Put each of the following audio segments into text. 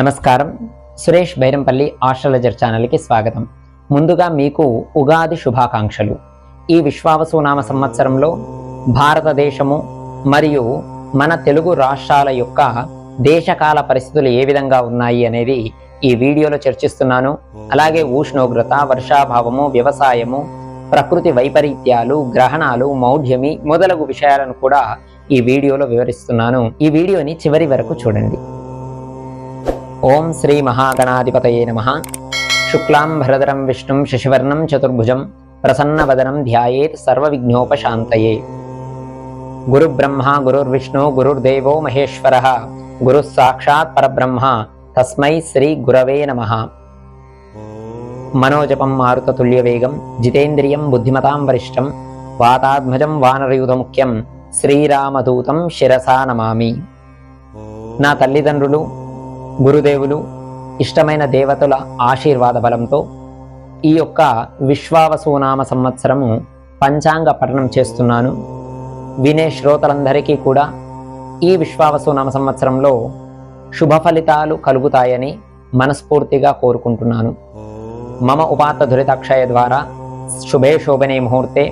నమస్కారం. సురేష్ బైరంపల్లి ఆస్ట్రాలజర్ ఛానల్కి స్వాగతం. ముందుగా మీకు ఉగాది శుభాకాంక్షలు. ఈ విశ్వావసునామ సంవత్సరంలో భారతదేశము మరియు మన తెలుగు రాష్ట్రాల యొక్క దేశకాల పరిస్థితులు ఏ విధంగా ఉన్నాయి అనేది ఈ వీడియోలో చర్చిస్తున్నాను. అలాగే ఉష్ణోగ్రత వర్షాభావము వ్యవసాయము ప్రకృతి వైపరీత్యాలు గ్రహణాలు మౌఢ్యమి మొదలగు విషయాలను కూడా ఈ వీడియోలో వివరిస్తున్నాను. ఈ వీడియోని చివరి వరకు చూడండి. ఓం శ్రీ మహాగణాధిపతయే నమ. శుక్లాం భరధరం విష్ణుం శశివర్ణం చతుర్భుజం ప్రసన్నవదనం ధ్యాయేత్ సర్వవిఘ్నోపశాంతయే. గురుబ్రహ్మ గురుర్విష్ణు గురుర్దేవో మహేశ్వర. గురుస్సాక్షాత్ పరబ్రహ్మ. తస్మై శ్రీ గురవే నమ. మనోజపం మారుతతుల్యవేగం జితేంద్రియం బుద్ధిమతాం వరిష్టం వాతాత్మజం వానరయుధముఖ్యం శ్రీరామదూతం శిరసా నమామి. నా తల్లిదండ్రులు గురుదేవులు ఇష్టమైన దేవతల ఆశీర్వాద బలంతో ఈ యొక్క విశ్వావసునామ సంవత్సరము పంచాంగ పఠనం చేస్తున్నాను. వినే శ్రోతలందరికీ కూడా ఈ విశ్వావసునామ సంవత్సరంలో శుభ ఫలితాలు కలుగుతాయని మనస్ఫూర్తిగా కోరుకుంటున్నాను. మమ ఉపాత ధురితాక్షయ ద్వారా శుభే శోభనే ముహూర్తే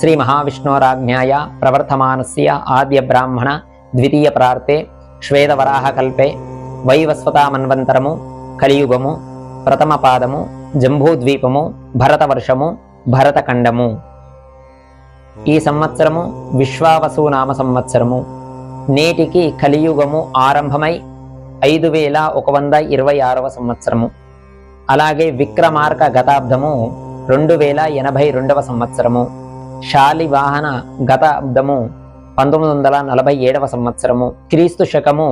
శ్రీ మహావిష్ణోరాజ్ఞాయ ప్రవర్తమానస్య ఆద్య బ్రాహ్మణ ద్వితీయ ప్రార్థే శ్వేతవరాహకల్పే వైవస్వతామన్వంతరము కలియుగము ప్రథమ పాదము జంబూద్వీపము భరతవర్షము భరతఖండము. ఈ సంవత్సరము విశ్వావసు నామ సంవత్సరము నేటికి కలియుగము ఆరంభమై ఐదు వేల ఒక వంద ఇరవై ఆరవ సంవత్సరము. అలాగే విక్రమార్క గతాబ్దము రెండు వేల ఎనభై రెండవ సంవత్సరము. శాలివాహన గతాబ్దము పంతొమ్మిది వందల నలభై ఏడవ సంవత్సరము. క్రీస్తు శకము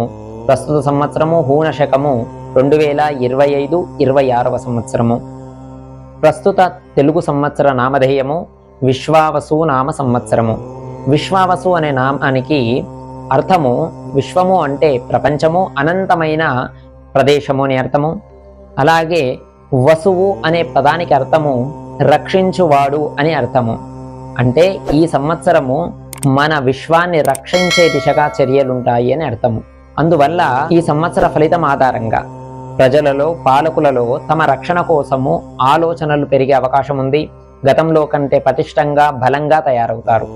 ప్రస్తుత సంవత్సరము హూన శకము రెండు వేల ఇరవై ఐదు ఇరవై ఆరవ సంవత్సరము. ప్రస్తుత తెలుగు సంవత్సర నామధేయము విశ్వావసు నామ సంవత్సరము. విశ్వావసు అనే నామానికి అర్థము విశ్వము అంటే ప్రపంచము అనంతమైన ప్రదేశము అని అర్థము. అలాగే వసువు అనే పదానికి అర్థము రక్షించువాడు అని అర్థము. అంటే ఈ సంవత్సరము మన విశ్వాన్ని రక్షించే దిశగా చర్యలుంటాయి అని అర్థము. అందువల్ల ఈ సంవత్సర ఫలితం ఆధారంగా ప్రజలలో పాలకులలో తమ రక్షణ కోసము ఆలోచనలు పెరిగే అవకాశం ఉంది. గతంలో కంటే పటిష్టంగా బలంగా తయారవుతారు.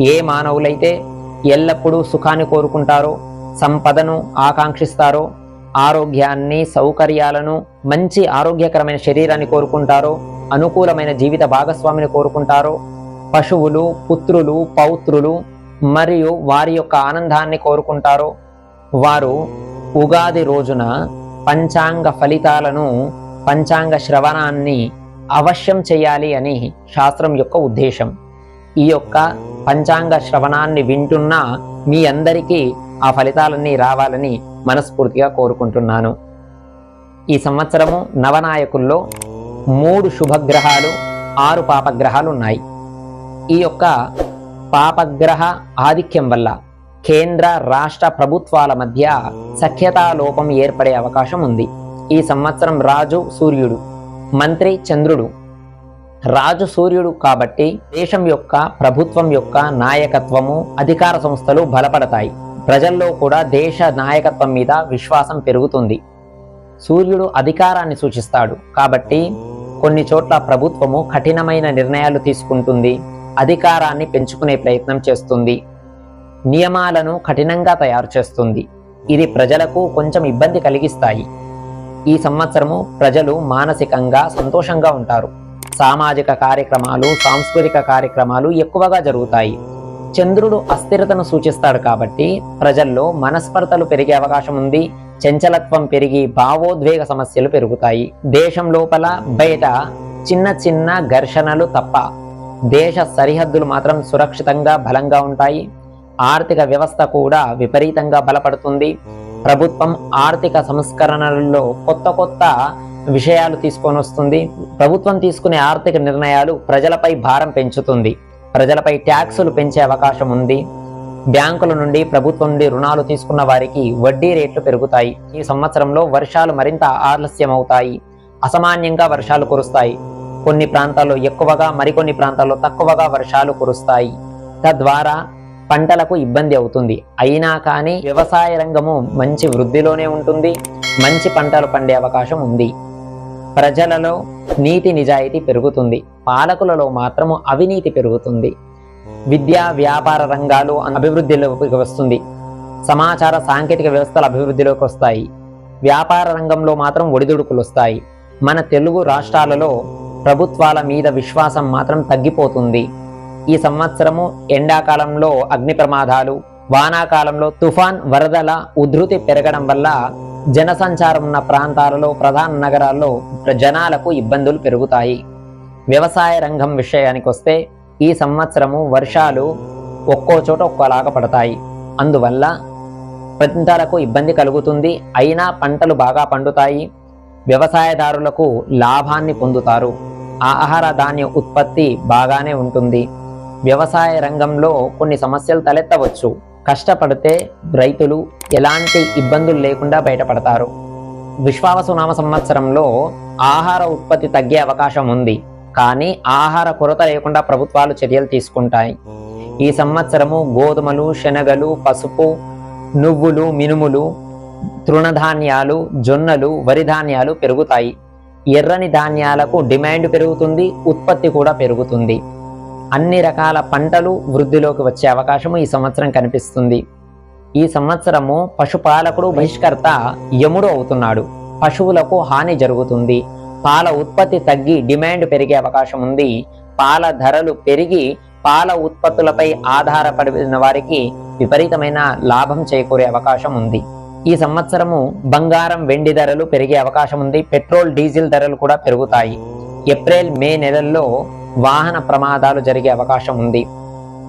ఏ మానవులైతే ఎల్లప్పుడూ సుఖాన్ని కోరుకుంటారో సంపదను ఆకాంక్షిస్తారో ఆరోగ్యాన్ని సౌకర్యాలను మంచి ఆరోగ్యకరమైన శరీరాన్ని కోరుకుంటారో అనుకూలమైన జీవిత భాగస్వామిని కోరుకుంటారో పశువులు పుత్రులు పౌత్రులు మరియు వారి యొక్క ఆనందాన్ని కోరుకుంటారో వారు ఉగాది రోజున పంచాంగ ఫలితాలను పంచాంగ శ్రవణాన్ని అవశ్యం చేయాలి అని శాస్త్రం యొక్క ఉద్దేశం. ఈ యొక్క పంచాంగ శ్రవణాన్ని వింటున్న మీ అందరికీ ఆ ఫలితాలన్నీ రావాలని మనస్ఫూర్తిగా కోరుకుంటున్నాను. ఈ సంవత్సరము నవనాయకుల్లో మూడు శుభగ్రహాలు ఆరు పాపగ్రహాలు ఉన్నాయి. ఈ యొక్క పాపగ్రహ ఆధిక్యం వల్ల కేంద్ర రాష్ట్ర ప్రభుత్వాల మధ్య సఖ్యతా లోపం ఏర్పడే అవకాశం ఉంది. ఈ సంవత్సరం రాజు సూర్యుడు మంత్రి చంద్రుడు. రాజు సూర్యుడు కాబట్టి దేశం యొక్క ప్రభుత్వం యొక్క నాయకత్వము అధికార సంస్థలు బలపడతాయి. ప్రజల్లో కూడా దేశ నాయకత్వం మీద విశ్వాసం పెరుగుతుంది. సూర్యుడు అధికారాన్ని సూచిస్తాడు కాబట్టి కొన్ని చోట్ల ప్రభుత్వము కఠినమైన నిర్ణయాలు తీసుకుంటుంది. అధికారాన్ని పెంచుకునే ప్రయత్నం చేస్తుంది. నియమాలను కఠినంగా తయారు చేస్తుంది. ఇది ప్రజలకు కొంచెం ఇబ్బంది కలిగిస్తాయి. ఈ సంవత్సరము ప్రజలు మానసికంగా సంతోషంగా ఉంటారు. సామాజిక కార్యక్రమాలు సాంస్కృతిక కార్యక్రమాలు ఎక్కువగా జరుగుతాయి. చంద్రుడు అస్థిరతను సూచిస్తాడు కాబట్టి ప్రజల్లో మనస్పర్ధలు పెరిగే అవకాశం ఉంది. చంచలత్వం పెరిగి భావోద్వేగ సమస్యలు పెరుగుతాయి. దేశం లోపల బయట చిన్న చిన్న ఘర్షణలు తప్ప దేశ సరిహద్దులు మాత్రం సురక్షితంగా బలంగా ఉంటాయి. ఆర్థిక వ్యవస్థ కూడా విపరీతంగా బలపడుతుంది. ప్రభుత్వం ఆర్థిక సంస్కరణలలో కొత్త కొత్త విషయాలు తీసుకొని వస్తుంది. ప్రభుత్వం తీసుకునే ఆర్థిక నిర్ణయాలు ప్రజలపై భారం పెంచుతుంది. ప్రజలపై ట్యాక్సులు పెంచే అవకాశం ఉంది. బ్యాంకుల నుండి ప్రభుత్వం నుండి రుణాలు తీసుకున్న వారికి వడ్డీ రేట్లు పెరుగుతాయి. ఈ సంవత్సరంలో వర్షాలు మరింత ఆలస్యమవుతాయి. అసామాన్యంగా వర్షాలు కురుస్తాయి. కొన్ని ప్రాంతాల్లో ఎక్కువగా మరికొన్ని ప్రాంతాల్లో తక్కువగా వర్షాలు కురుస్తాయి. తద్వారా పంటలకు ఇబ్బంది అవుతుంది. అయినా కానీ వ్యవసాయ రంగము మంచి వృద్ధిలోనే ఉంటుంది. మంచి పంటలు పండే అవకాశం ఉంది. ప్రజలలో నీతి నిజాయితీ పెరుగుతుంది. పాలకులలో మాత్రము అవినీతి పెరుగుతుంది. విద్యా వ్యాపార రంగాలు అభివృద్ధిలోకి వస్తుంది. సమాచార సాంకేతిక వ్యవస్థలు అభివృద్ధిలోకి వస్తాయి. వ్యాపార రంగంలో మాత్రం ఒడిదుడుకులు వస్తాయి. మన తెలుగు రాష్ట్రాలలో ప్రభుత్వాల మీద విశ్వాసం మాత్రం తగ్గిపోతుంది. ఈ సంవత్సరము ఎండాకాలంలో అగ్ని ప్రమాదాలు వానాకాలంలో తుఫాన్ వరదల ఉధృతి పెరగడం వల్ల జనసంచారం ఉన్న ప్రాంతాలలో ప్రధాన నగరాల్లో జనాలకు ఇబ్బందులు పెరుగుతాయి. వ్యవసాయ రంగం విషయానికి వస్తే ఈ సంవత్సరము వర్షాలు ఒక్కో చోట ఒక్కోలాగా పడతాయి. అందువల్ల పంటలకు ఇబ్బంది కలుగుతుంది. అయినా పంటలు బాగా పండుతాయి. వ్యవసాయదారులకు లాభాన్ని పొందుతారు. ఆహార ధాన్య ఉత్పత్తి బాగానే ఉంటుంది. వ్యవసాయ రంగంలో కొన్ని సమస్యలు తలెత్తవచ్చు. కష్టపడితే రైతులు ఎలాంటి ఇబ్బందులు లేకుండా బయటపడతారు. విశ్వావసునామ సంవత్సరంలో ఆహార ఉత్పత్తి తగ్గే అవకాశం ఉంది. కానీ ఆహార కొరత లేకుండా ప్రభుత్వాలు చర్యలు తీసుకుంటాయి. ఈ సంవత్సరము గోధుమలు శనగలు పసుపు నువ్వులు మినుములు తృణధాన్యాలు జొన్నలు వరి ధాన్యాలు పెరుగుతాయి. ఎర్రని ధాన్యాలకు డిమాండ్ పెరుగుతుంది ఉత్పత్తి కూడా పెరుగుతుంది. అన్ని రకాల పంటలు వృద్ధిలోకి వచ్చే అవకాశము ఈ సంవత్సరం కనిపిస్తుంది. ఈ సంవత్సరము పశుపాలకుడు బహిష్కర్త యముడు అవుతున్నాడు. పశువులకు హాని జరుగుతుంది. పాల ఉత్పత్తి తగ్గి డిమాండ్ పెరిగే అవకాశం ఉంది. పాల ధరలు పెరిగి పాల ఉత్పత్తులపై ఆధారపడిన వారికి విపరీతమైన లాభం చేకూరే అవకాశం ఉంది. ఈ సంవత్సరము బంగారం వెండి ధరలు పెరిగే అవకాశం ఉంది. పెట్రోల్ డీజిల్ ధరలు కూడా పెరుగుతాయి. ఏప్రిల్ మే నెలల్లో వాహన ప్రమాదాలు జరిగే అవకాశం ఉంది.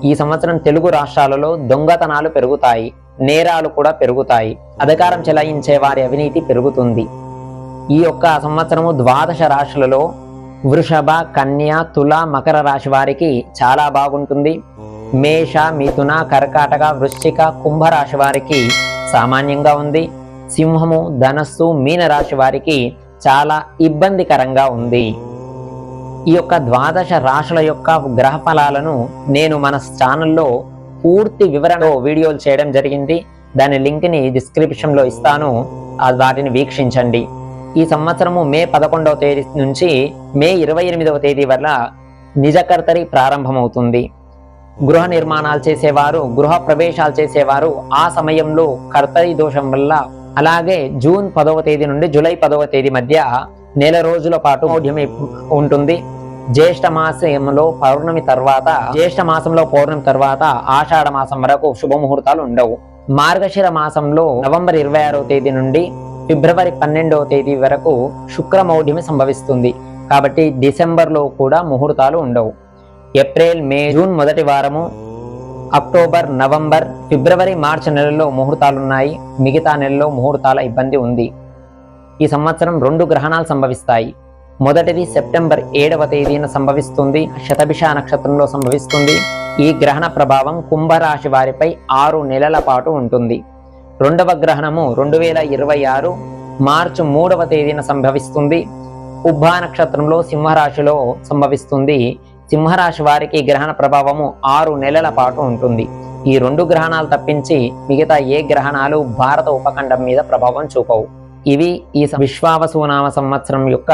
ఈ సంవత్సరం తెలుగు రాష్ట్రాలలో దొంగతనాలు పెరుగుతాయి నేరాలు కూడా పెరుగుతాయి అధికారం చెలాయించే వారి అవినీతి పెరుగుతుంది. ఈ యొక్క సంవత్సరము ద్వాదశ రాశులలో వృషభ కన్య తుల మకర రాశి వారికి చాలా బాగుంటుంది. మేష మిథున కర్కాటక వృశ్చిక కుంభరాశి వారికి సామాన్యంగా ఉంది. సింహము ధనస్సు మీన రాశి వారికి చాలా ఇబ్బందికరంగా ఉంది. ఈ యొక్క ద్వాదశ రాశుల యొక్క గ్రహ ఫలాలను నేను మన ఛానల్లో పూర్తి వివరణ వీడియోలు చేయడం జరిగింది. దాని లింక్ని డిస్క్రిప్షన్లో ఇస్తాను. ఆ వాటిని వీక్షించండి. ఈ సంవత్సరము మే పదకొండవ తేదీ నుంచి మే ఇరవై ఎనిమిదవ తేదీ వల్ల నిజకర్తరి ప్రారంభమవుతుంది. గృహ నిర్మాణాలు చేసేవారు గృహ ప్రవేశాలు చేసేవారు ఆ సమయంలో కర్తరి దోషం వల్ల అలాగే జూన్ పదవ తేదీ నుండి జూలై పదవ తేదీ మధ్య నెల రోజుల పాటు మౌఢ్యమి ఉంటుంది. జ్యేష్ఠ మాసంలో పౌర్ణమి తర్వాత జ్యేష్ఠ మాసంలో పౌర్ణమి తర్వాత ఆషాఢ మాసం వరకు శుభముహూర్తాలు ఉండవు. మార్గశిర మాసంలో నవంబర్ ఇరవై ఆరో తేదీ నుండి ఫిబ్రవరి పన్నెండవ తేదీ వరకు శుక్రమౌఢ్యమి సంభవిస్తుంది. కాబట్టి డిసెంబర్లో కూడా ముహూర్తాలు ఉండవు. ఏప్రిల్ మే జూన్ మొదటి వారము అక్టోబర్ నవంబర్ ఫిబ్రవరి మార్చి నెలల్లో ముహూర్తాలున్నాయి. మిగతా నెలలో ముహూర్తాల ఇబ్బంది ఉంది. ఈ సంవత్సరం రెండు గ్రహణాలు సంభవిస్తాయి. మొదటిది సెప్టెంబర్ ఏడవ తేదీన సంభవిస్తుంది. శతభిష నక్షత్రంలో సంభవిస్తుంది. ఈ గ్రహణ ప్రభావం కుంభరాశి వారిపై ఆరు నెలల పాటు ఉంటుంది. రెండవ గ్రహణము రెండు వేల ఇరవై ఆరు మార్చి మూడవ తేదీన సంభవిస్తుంది. ఉబ్బా నక్షత్రంలో సింహరాశిలో సంభవిస్తుంది. సింహరాశి వారికి గ్రహణ ప్రభావము ఆరు నెలల పాటు ఉంటుంది. ఈ రెండు గ్రహణాలు తప్పించి మిగతా ఏ గ్రహణాలు భారత ఉపఖండం మీద ప్రభావం చూపవు. ఇవి ఈ విశ్వావసునామ సంవత్సరం యొక్క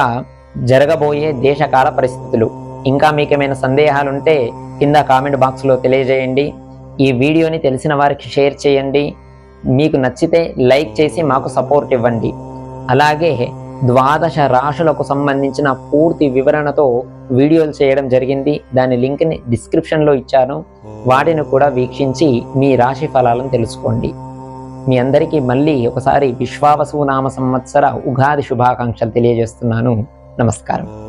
జరగబోయే దేశకాల పరిస్థితులు. ఇంకా మీకు ఏమైనా సందేహాలుంటే కింద కామెంట్ బాక్స్లో తెలియజేయండి. ఈ వీడియోని తెలిసిన వారికి షేర్ చేయండి. మీకు నచ్చితే లైక్ చేసి మాకు సపోర్ట్ ఇవ్వండి. అలాగే ద్వాదశ రాశులకు సంబంధించిన పూర్తి వివరణతో వీడియోలు చేయడం జరిగింది. దాని లింక్ని డిస్క్రిప్షన్లో ఇచ్చాను. వాటిని కూడా వీక్షించి మీ రాశి ఫలాలను తెలుసుకోండి. మీ అందరికీ మళ్ళీ ఒకసారి విశ్వావసు నామ సంవత్సర ఉగాది శుభాకాంక్షలు తెలియజేస్తున్నాను. నమస్కారం.